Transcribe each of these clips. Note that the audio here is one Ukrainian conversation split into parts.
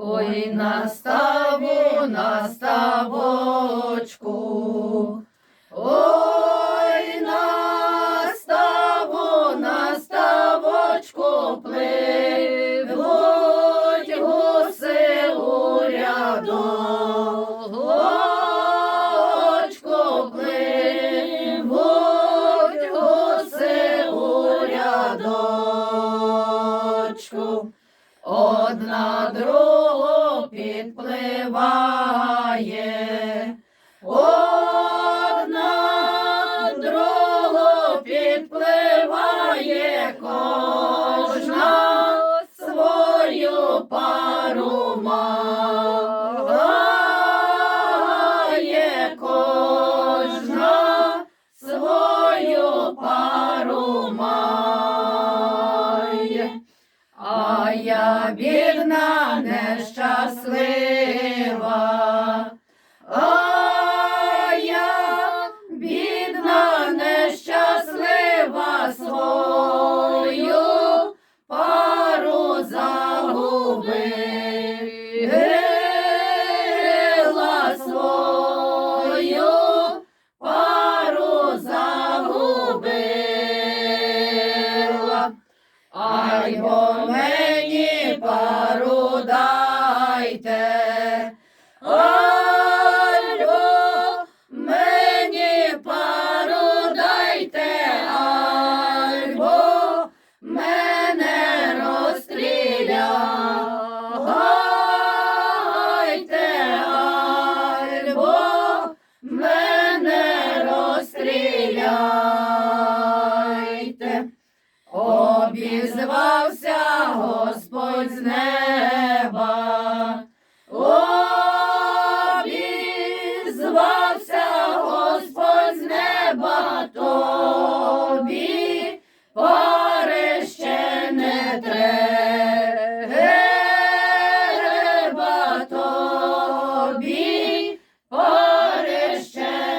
Ой, на ставу, на ставочку. Ой, на ставу, на ставочку пливуть гуси у рядочку, пливуть. Одна другу підпливає, одна другу підпливає, кожна свою пару має, кожна свою пару має. А я бідна, Baba. Господь з неба, обізвався Господь з неба, тобі пари не треба, тобі пари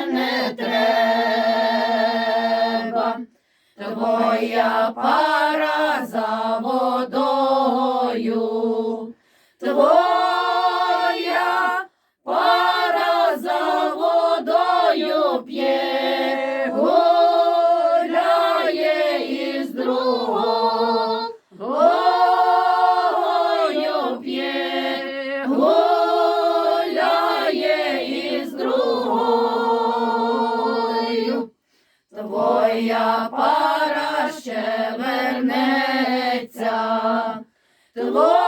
не треба. Твоя пара Твоя пара ще вернеться. Твоя